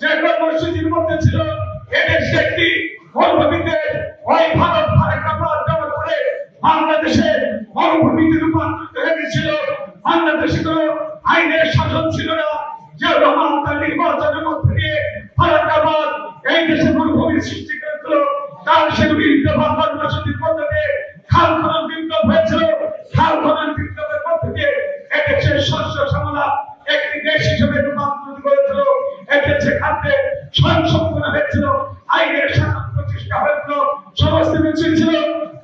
যে কর্মসূচির মধ্যে ছিল, এদের সে মরুভূমিতে ওই ভারত ভারত আপনার দেওয়ার পরে বাংলাদেশের মরুভূমিতে রূপান্তরিত বাংলাদেশে কোনো আইনের শাসন ছিল না। যে রহমান সৃষ্টি করেছিল, তার সেগুলির বিরুদ্ধে মধ্যে দিয়ে হিসেবে রূপান্তরিত করেছিল এদেশে খাদ্যে স্বয়ং সম্পূর্ণ হয়েছিল, আইনের শাসন প্রতিষ্ঠা হয়েছিল সমস্ত মিছিল ছিল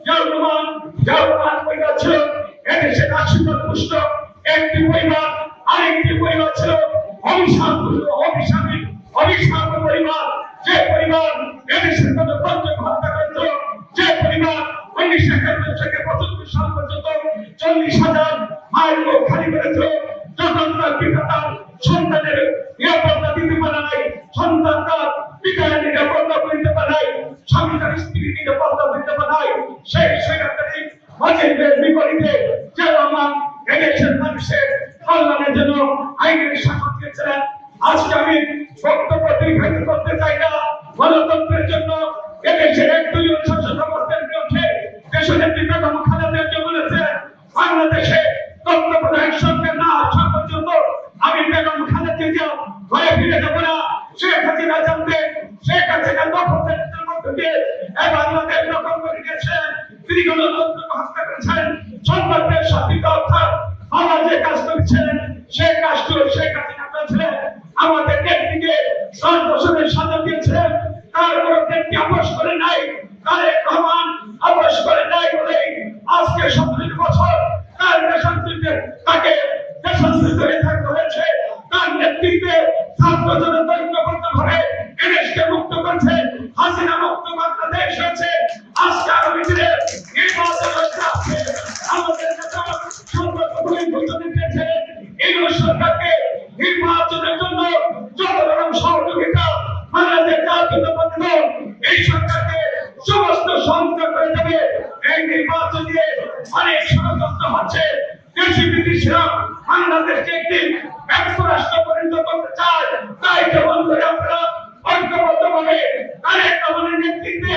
জালমান জালমান পরিবার ছিল, এদেশে আশীর্বাদ পুষ্ট, একটি পরিবার, আরেকটি পরিবার ছিল অভিশাপ অভিশাপী অভিশাপ পরিবার। যে পরিবার এদেশের গণতন্ত্র হত্যা করেছিল, যে পরিবার উনিশশো একাত্তর থেকে পঁচাত্তর সাল পর্যন্ত চল্লিশ হাজার স্ত্রী নিরাপত্তা দিতে নাই সেই স্বৈরাচারী অজেন্দের বিপরীতে যে রহমান এদেশের মানুষের কল্যাণের জন্য আইনের শাসন দিয়েছিলেন আমি বক্তব্য দীর্ঘায়িত করতে চাই না। গণতন্ত্রের জন্য এদেশের একদলীয় এই বাংলাদেশ দখল করে গেছেন। তিনি গণতন্ত্রকে করেছেন। সম্পর্কের সাথিত অর্থাৎ আমার যে কাজ করেছেন, সেই কাজগুলো শেখ হাসিনা এই সরকারকে নির্বাচনের জন্য যত সহযোগিতা বাংলাদেশ জাতীয়তাবাদী দল, এই সরকারকে সমস্ত সংস্থা করে দেবে। এই নির্বাচন দিয়ে অনেক ষড়যন্ত্র হচ্ছে। বাংলাদেশকে একটি ব্যস্ত রাষ্ট্র পরিণত করতে চায়, তাই যেমন করে আপনারা ঐক্যবদ্ধভাবে তারেক রহমানের নেতৃত্বে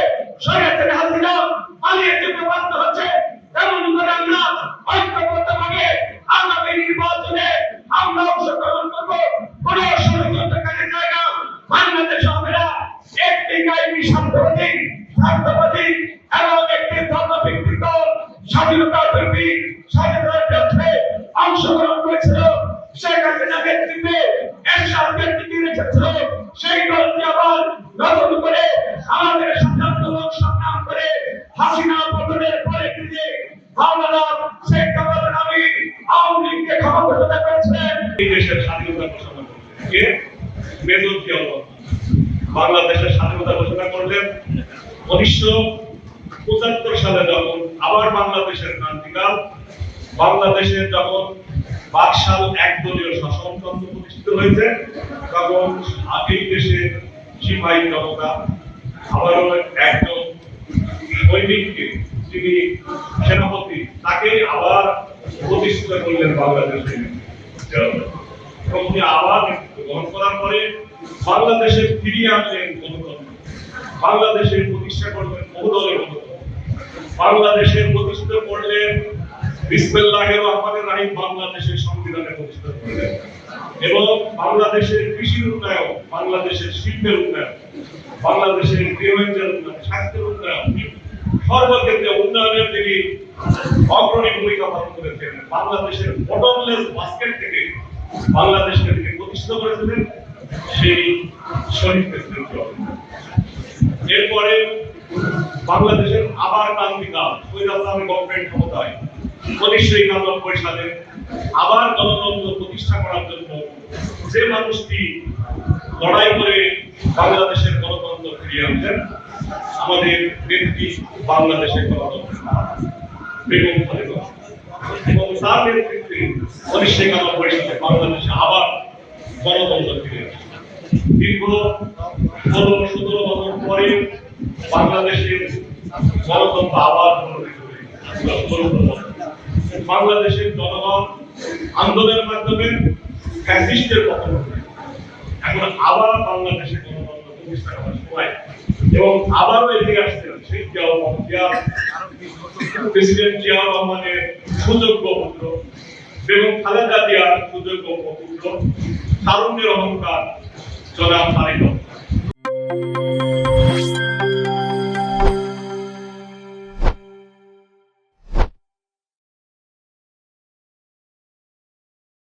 স্বাধীনতা প্রেমী স্বাধীনতার বিরুদ্ধে অংশগ্রহণ করেছিল। শেখ নেতৃত্বে এরশাদ নেতৃত্বে রেখেছিল। সেই দলটি আবার নতুন করে আমাদের সিদ্ধান্তমূলক সংগ্রাম করে হাসিনা পতনের পরে ফিরে হাওলানা শেখ কামাল নামী আওয়ামী লীগকে ক্ষমা করেছিলেন। এই দেশের স্বাধীনতা ঘোষণা কে? মেজর জিয়াউর বাংলাদেশের স্বাধীনতা ঘোষণা করলেন উনিশশো পঁচাত্তর সালে যখন আবার বাংলাদেশের ক্রান্তিকাল বাংলাদেশের যখন বাকশাল একদলীয় শাসনতন্ত্র প্রতিষ্ঠিত হয়েছে, তখন এই দেশের সিপাহী জনতা আবারও একজন সৈনিককে, যিনি সেনাপতি, তাকে আবার প্রতিষ্ঠিত করলেন বাংলাদেশের জনতা। এবং তিনি আবার গ্রহণ করার পরে বাংলাদেশে ফিরিয়ে আনলেন গণতন্ত্র বাংলাদেশের প্রতিষ্ঠা করলেন বহুদলের গণতন্ত্র বাংলাদেশের প্রতিষ্ঠিত করলেন বিসমিল্লাহির রহমানির রহিম বাংলাদেশের সংবিধানে প্রতিষ্ঠা করলেন। এবং বাংলাদেশের কৃষির উন্নয়ন, বাংলাদেশের শিল্পের উন্নয়ন, বাংলাদেশের গৃহঞ্চের উন্নয়ন, স্বাস্থ্যের উন্নয়ন, সর্বক্ষেত্রে উন্নয়নের তিনি অগ্রণী ভূমিকা পালন করেছেন। বাংলাদেশের বটমলেস বাস্কেট থেকে বাংলাদেশকে তিনি প্রতিষ্ঠিত করেছিলেন, সেই শহীদ প্রেসিডেন্ট এরপরে বাংলাদেশের আবার ক্রান্তিকাল স্বৈরাচারী গভর্নমেন্ট ক্ষমতায়। উনিশশো একানব্বই সালে আবার গণতন্ত্র প্রতিষ্ঠা করার জন্য যে মানুষটি লড়াই করে বাংলাদেশের গণতন্ত্র ফিরিয়ে আনলেন, আমাদের নেত্রী বাংলাদেশের গণতন্ত্র এবং তার নেতৃত্বে উনিশশো একানব্বই সালে বাংলাদেশে আবার গণতন্ত্র ফিরে আসে। দীর্ঘ ষোলো সতেরো বছর পরে বাংলাদেশের গণতন্ত্র আবার বাংলাদেশের জনগণ আন্দোলনের মাধ্যমে ফ্যাসিস্টের পতন এখন আবার বাংলাদেশে গণতন্ত্র প্রতিষ্ঠা করার সময়। এবং আবারও এদিকে আসছিলেন সেই জিয়া। প্রেসিডেন্ট জিয়াউর রহমানের সুযোগ্য পুত্র। বেগম খালেদা জিয়ার সুযোগ্য পুত্র। তারুণ্যের অহংকার জনাব